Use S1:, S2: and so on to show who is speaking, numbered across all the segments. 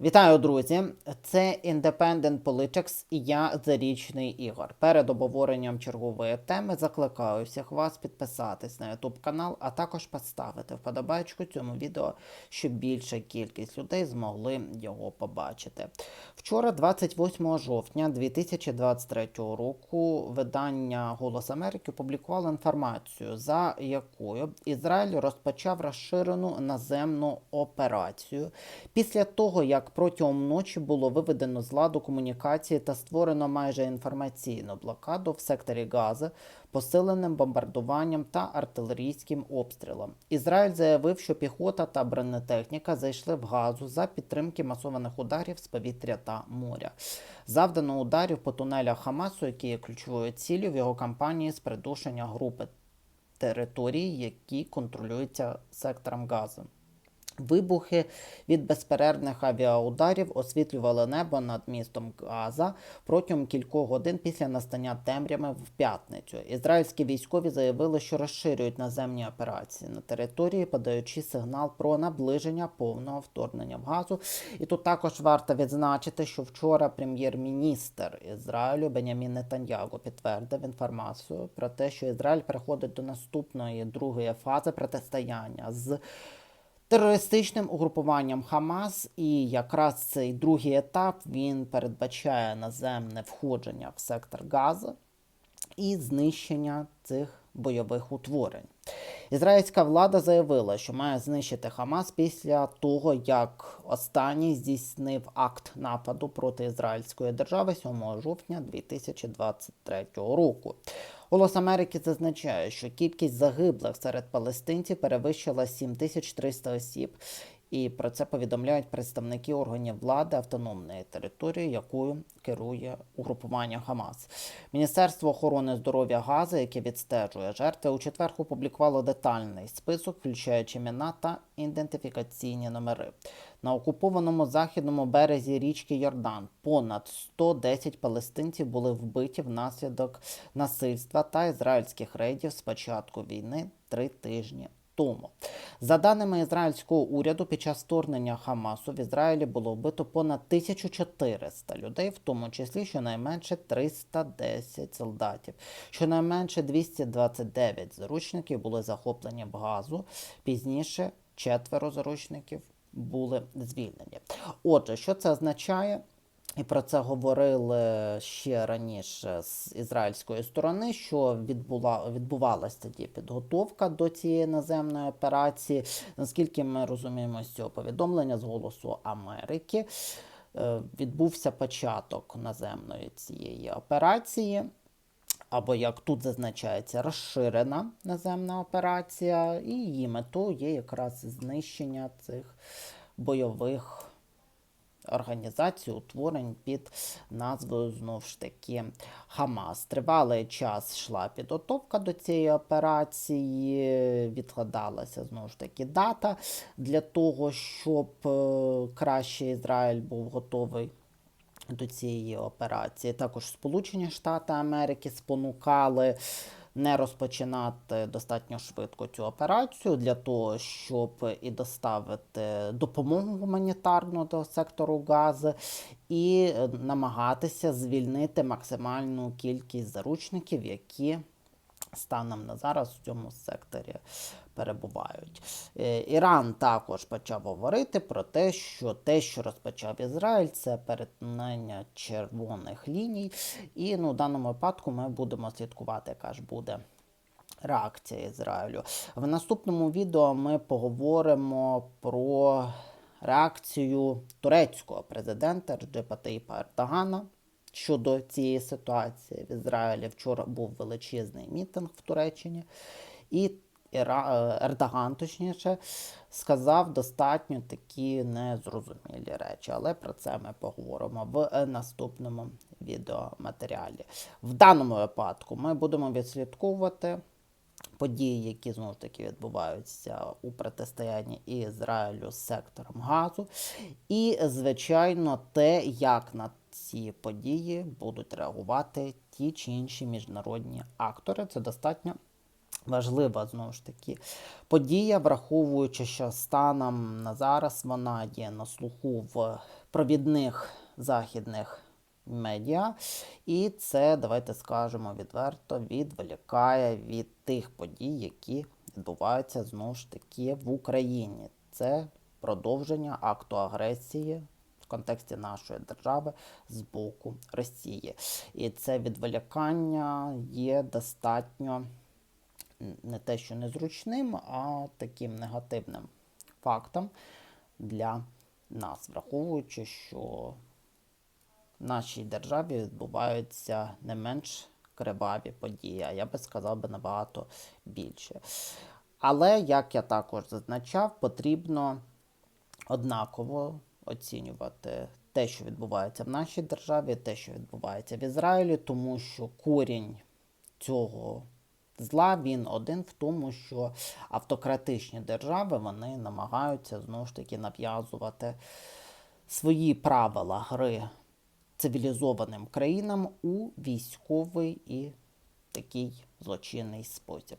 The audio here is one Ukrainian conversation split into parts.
S1: Вітаю, друзі! Це Independent Politics і я Зарічний Ігор. Перед обговоренням чергової теми закликаю всіх вас підписатись на YouTube канал, а також поставити вподобайку цьому відео, щоб більша кількість людей змогли його побачити. Вчора, 28 жовтня 2023 року, видання Голос Америки опублікувало інформацію, за якою Ізраїль розпочав розширену наземну операцію після того, як протягом ночі було виведено з ладу комунікації та створено майже інформаційну блокаду в секторі Гази, посиленим бомбардуванням та артилерійським обстрілом. Ізраїль заявив, що піхота та бронетехніка зайшли в газу за підтримки масованих ударів з повітря та моря. Завдано ударів по тунелях Хамасу, які є ключовою ціллю в його кампанії з придушення групи територій, які контролюються сектором Гази. Вибухи від безперервних авіаударів освітлювали небо над містом Газа протягом кількох годин після настання темряви в п'ятницю. Ізраїльські військові заявили, що розширюють наземні операції на території, подаючи сигнал про наближення повного вторгнення в газу. І тут також варто відзначити, що вчора прем'єр-міністр Ізраїлю Бенямін Нетаньяго підтвердив інформацію про те, що Ізраїль переходить до наступної другої фази протистояння з терористичним угрупуванням Хамас, і якраз цей другий етап він передбачає наземне входження в сектор Газа і знищення цих бойових утворень. Ізраїльська влада заявила, що має знищити Хамас після того, як останній здійснив акт нападу проти ізраїльської держави 7 жовтня 2023 року. Голос Америки зазначає, що кількість загиблих серед палестинців перевищила 7300 осіб, і про це повідомляють представники органів влади автономної території, якою керує угрупування Хамас. Міністерство охорони здоров'я Гази, яке відстежує жертви, у четвер опублікувало детальний список, включаючи імена та ідентифікаційні номери. На окупованому західному березі річки Йордан понад 110 палестинців були вбиті внаслідок насильства та ізраїльських рейдів з початку війни три тижні тому. За даними ізраїльського уряду, під час вторгнення Хамасу в Ізраїлі було вбито понад 1400 людей, в тому числі щонайменше 310 солдатів. Щонайменше 229 заручників були захоплені в газу. Пізніше четверо заручників були звільнені. Отже, що це означає? І про це говорили ще раніше з ізраїльської сторони, що відбула відбувалася тоді підготовка до цієї наземної операції. Наскільки ми розуміємо з цього повідомлення з голосу Америки, е, відбувся початок наземної цієї операції. Або як тут зазначається, розширена наземна операція, і її метою є якраз знищення цих бойових організацій, утворень під назвою знову ж таки Хамас. Тривалий час йшла підготовка до цієї операції, відкладалася знову ж таки дата для того, щоб е, краще Ізраїль був готовий. До цієї операції. Також Сполучені Штати Америки спонукали не розпочинати достатньо швидко цю операцію для того, щоб і доставити допомогу гуманітарну до сектору Гази, і намагатися звільнити максимальну кількість заручників, які станом на зараз в цьому секторі перебувають. Е, Іран також почав говорити про те, що те, що розпочав Ізраїль, це перетинання червоних ліній. І ну, в даному випадку ми будемо слідкувати, яка ж буде. Реакція Ізраїлю. В наступному відео ми поговоримо про реакцію турецького президента Реджепа Таїпа Ертагана щодо цієї ситуації. В Ізраїлі вчора був величезний мітинг в Туреччині, і Ердоган, точніше, сказав достатньо такі незрозумілі речі, але про це ми поговоримо в наступному відеоматеріалі. В даному випадку ми будемо відслідковувати. Події, які знову ж таки відбуваються у протистоянні Ізраїлю з сектором газу, і, звичайно, те, як на ці події будуть реагувати ті чи інші міжнародні актори. Це достатньо важлива знову ж таки подія, враховуючи, що станом на зараз вона є на слуху в провідних західних медіа, і це, давайте скажемо відверто, відволікає від тих подій, які відбуваються знову ж таки в Україні. Це продовження акту агресії в контексті нашої держави з боку Росії. І це відволікання є достатньо не те, що незручним, а таким негативним фактом для нас, враховуючи, що в нашій державі відбуваються не менш криваві події, а я би сказав би набагато більше. Але, як я також зазначав, потрібно однаково оцінювати те, що відбувається в нашій державі, те, що відбувається в Ізраїлі, тому що корінь цього зла він один в тому, що автократичні держави вони намагаються знову ж таки нав'язувати свої правила гри цивілізованим країнам у військовий і такий злочинний спосіб.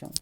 S1: Ciao.